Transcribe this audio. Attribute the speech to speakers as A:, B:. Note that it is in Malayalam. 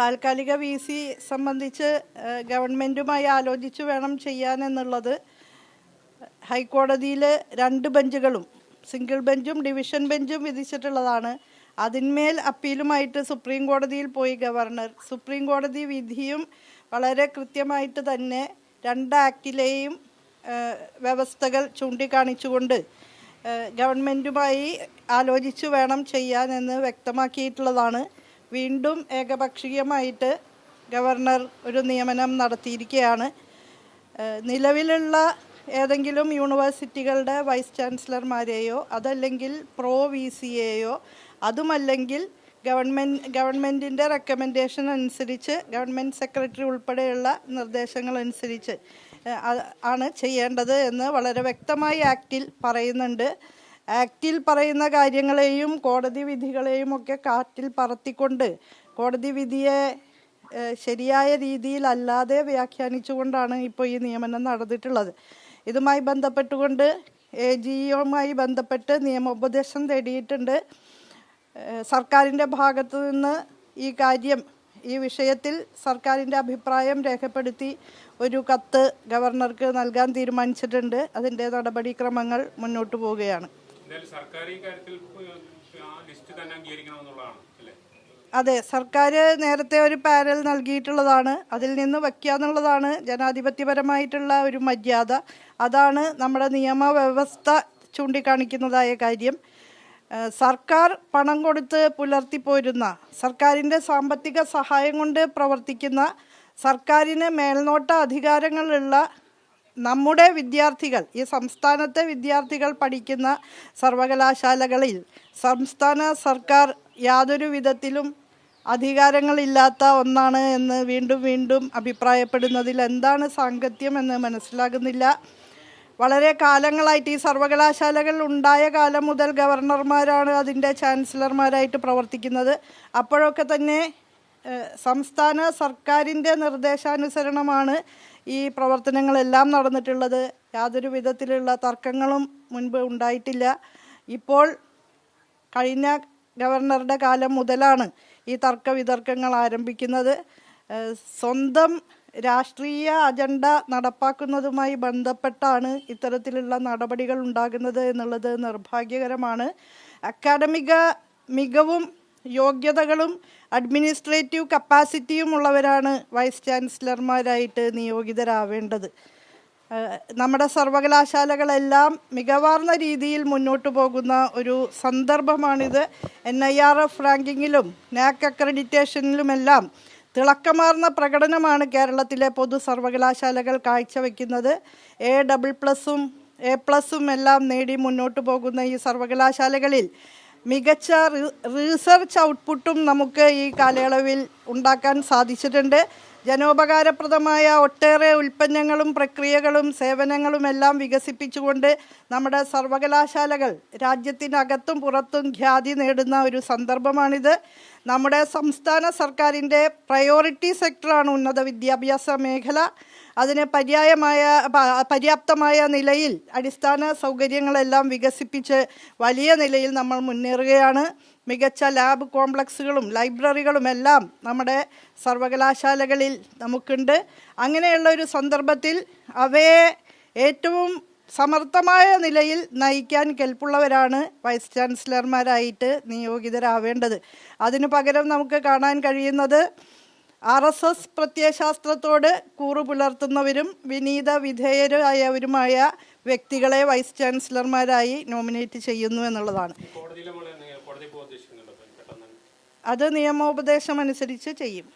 A: താൽക്കാലിക വി സി സംബന്ധിച്ച് ഗവൺമെന്റുമായി ആലോചിച്ച് വേണം ചെയ്യാൻ എന്നുള്ളത് ഹൈക്കോടതിയിൽ രണ്ട് ബെഞ്ചുകളും സിംഗിൾ ബെഞ്ചും ഡിവിഷൻ ബെഞ്ചും വിധിച്ചിട്ടുള്ളതാണ്. അതിന്മേൽ അപ്പീലുമായിട്ട് സുപ്രീം കോടതിയിൽ പോയി ഗവർണർ. സുപ്രീം കോടതി വിധിയും വളരെ കൃത്യമായിട്ട് തന്നെ രണ്ട് ആക്ടിലെയും വ്യവസ്ഥകൾ ചൂണ്ടിക്കാണിച്ചുകൊണ്ട് ഗവൺമെന്റുമായി ആലോചിച്ച് വേണം ചെയ്യാനെന്ന് വ്യക്തമാക്കിയിട്ടുള്ളതാണ്. വീണ്ടും ഏകപക്ഷീയമായിട്ട് ഗവർണർ ഒരു നിയമനം നടത്തിയിരിക്കുകയാണ്. നിലവിലുള്ള ഏതെങ്കിലും യൂണിവേഴ്സിറ്റികളുടെ വൈസ് ചാൻസലർമാരെയോ അതല്ലെങ്കിൽ പ്രോ വി സിയെയോ അതുമല്ലെങ്കിൽ ഗവൺമെന്റ് ഗവൺമെന്റിന്റെ റെക്കമെൻഡേഷൻ അനുസരിച്ച് ഗവൺമെന്റ് സെക്രട്ടറി ഉൾപ്പെടെയുള്ള നിർദ്ദേശങ്ങൾ അനുസരിച്ച് ആണ് ചെയ്യേണ്ടത് എന്ന് വളരെ വ്യക്തമായി ആക്റ്റിൽ പറയുന്നുണ്ട്. ആക്റ്റിൽ പറയുന്ന കാര്യങ്ങളെയും കോടതി വിധികളെയും ഒക്കെ കാറ്റിൽ പറത്തിക്കൊണ്ട് കോടതി വിധിയെ ശരിയായ രീതിയിലല്ലാതെ വ്യാഖ്യാനിച്ചുകൊണ്ടാണ് ഇപ്പോൾ ഈ നിയമനം നടന്നിട്ടുള്ളത്. ഇതുമായി ബന്ധപ്പെട്ടുകൊണ്ട് എ ജിയുമായി ബന്ധപ്പെട്ട് നിയമോപദേശം തേടിയിട്ടുണ്ട്. സർക്കാരിന്റെ ഭാഗത്തു നിന്ന് ഈ കാര്യം ഈ വിഷയത്തിൽ സർക്കാരിന്റെ അഭിപ്രായം രേഖപ്പെടുത്തി ഒരു കത്ത് ഗവർണർക്ക് നൽകാൻ തീരുമാനിച്ചിട്ടുണ്ട്. അതിന്റെ നടപടിക്രമങ്ങൾ മുന്നോട്ട് പോവുകയാണ്.
B: സർക്കാർ കാര്യത്തിൽ ആ ലിസ്റ്റ് തന്നെ
A: അതെ സർക്കാർ നേരത്തെ ഒരു പാരൽ നൽകിയിട്ടുള്ളതാണ്. അതിൽ നിന്ന് വയ്ക്കാന്നുള്ളതാണ് ജനാധിപത്യപരമായിട്ടുള്ള ഒരു മര്യാദ. അതാണ് നമ്മുടെ നിയമവ്യവസ്ഥ ചൂണ്ടിക്കാണിക്കുന്നതായ കാര്യം. സർക്കാർ പണം കൊടുത്ത് പുലർത്തിപ്പോരുന്ന സർക്കാരിന്റെ സാമ്പത്തിക സഹായം കൊണ്ട് പ്രവർത്തിക്കുന്ന സർക്കാരിന് മേൽനോട്ട അധികാരങ്ങളുള്ള നമ്മുടെ വിദ്യാർത്ഥികൾ ഈ സംസ്ഥാനത്തെ വിദ്യാർത്ഥികൾ പഠിക്കുന്ന സർവകലാശാലകളിൽ സംസ്ഥാന സർക്കാർ യാതൊരു വിധത്തിലും അധികാരങ്ങളില്ലാത്ത ഒന്നാണ് എന്ന് വീണ്ടും വീണ്ടും അഭിപ്രായപ്പെടുന്നതിൽ എന്താണ് സാങ്കത്യം എന്ന് മനസ്സിലാകുന്നില്ല. വളരെ കാലങ്ങളായിട്ട് ഈ സർവകലാശാലകൾ ഉണ്ടായ കാലം മുതൽ ഗവർണർമാരാണ് അതിന്റെ ചാൻസലർമാരായിട്ട് പ്രവർത്തിക്കുന്നത്. അപ്പോഴൊക്കെ തന്നെ സംസ്ഥാന സർക്കാരിന്റെ നിർദ്ദേശാനുസരണമാണ് ഈ പ്രവർത്തനങ്ങളെല്ലാം നടന്നിട്ടുള്ളത്. യാതൊരു വിധത്തിലുള്ള തർക്കങ്ങളും മുൻപ് ഉണ്ടായിട്ടില്ല. ഇപ്പോൾ കഴിഞ്ഞ ഗവർണറുടെ കാലം മുതലാണ് ഈ തർക്ക വിതർക്കങ്ങൾ ആരംഭിക്കുന്നത് സ്വന്തം രാഷ്ട്രീയ അജണ്ട നടപ്പാക്കുന്നതുമായി ബന്ധപ്പെട്ടാണ് ഇത്തരത്തിലുള്ള നടപടികൾ ഉണ്ടാകുന്നത് എന്നുള്ളത് നിർഭാഗ്യകരമാണ്. അക്കാഡമിക മികവും യോഗ്യതകളും അഡ്മിനിസ്ട്രേറ്റീവ് കപ്പാസിറ്റിയും ഉള്ളവരാണ് വൈസ് ചാൻസലർമാരായിട്ട് നിയോഗിതരാവേണ്ടത്. നമ്മുടെ സർവകലാശാലകളെല്ലാം മികവാർന്ന രീതിയിൽ മുന്നോട്ട് പോകുന്ന ഒരു സന്ദർഭമാണിത്. എൻ ഐ ആർ എഫ് റാങ്കിങ്ങിലും നാക് അക്രഡിറ്റേഷനിലുമെല്ലാം തിളക്കമാർന്ന പ്രകടനമാണ് കേരളത്തിലെ പൊതു സർവകലാശാലകൾ കാഴ്ചവെക്കുന്നത്. എ ഡബിൾ പ്ലസും എ പ്ലസും എല്ലാം നേടി മുന്നോട്ട് പോകുന്ന ഈ സർവകലാശാലകളിൽ മികച്ച റിസർച്ച് ഔട്ട്പുട്ടും നമുക്ക് ഈ കാലയളവിൽ ഉണ്ടാക്കാൻ സാധിച്ചിട്ടുണ്ട്. ജനോപകാരപ്രദമായ ഒട്ടേറെ ഉൽപ്പന്നങ്ങളും പ്രക്രിയകളും സേവനങ്ങളും എല്ലാം വികസിപ്പിച്ചുകൊണ്ട് നമ്മുടെ സർവകലാശാലകൾ രാജ്യത്തിനകത്തും പുറത്തും ഖ്യാതി നേടുന്ന ഒരു സന്ദർഭമാണിത്. നമ്മുടെ സംസ്ഥാന സർക്കാരിന്റെ പ്രയോറിറ്റി സെക്ടറാണ് ഉന്നത വിദ്യാഭ്യാസ മേഖല. അതിന് പര്യായമായ പര്യാപ്തമായ നിലയിൽ അടിസ്ഥാന സൗകര്യങ്ങളെല്ലാം വികസിപ്പിച്ച് വലിയ നിലയിൽ നമ്മൾ മുന്നേറുകയാണ്. മികച്ച ലാബ് കോംപ്ലക്സുകളും ലൈബ്രറികളും എല്ലാം നമ്മുടെ സർവകലാശാലകളിൽ നമുക്കുണ്ട്. അങ്ങനെയുള്ള ഒരു സന്ദർഭത്തിൽ അവയെ ഏറ്റവും സമർത്ഥമായ നിലയിൽ നയിക്കാൻ കെൽപ്പുള്ളവരാണ് വൈസ് ചാൻസലർമാരായിട്ട് നിയോഗിതരാവേണ്ടത്. അതിനു പകരം നമുക്ക് കാണാൻ കഴിയുന്നത് ആർ എസ് എസ് പ്രത്യയശാസ്ത്രത്തോട് കൂറു പുലർത്തുന്നവരും വിനീത വിധേയരായവരുമായ വ്യക്തികളെ വൈസ് ചാൻസലർമാരായി നോമിനേറ്റ് ചെയ്യുന്നു എന്നുള്ളതാണ്
B: കോടതിയിൽ നമ്മൾ കോടതി പോകാൻ ഉദ്ദേശിക്കുന്നുണ്ടോ പെട്ടെന്ന്
A: അത് നിയമോപദേശം അനുസരിച്ച് ചെയ്യും.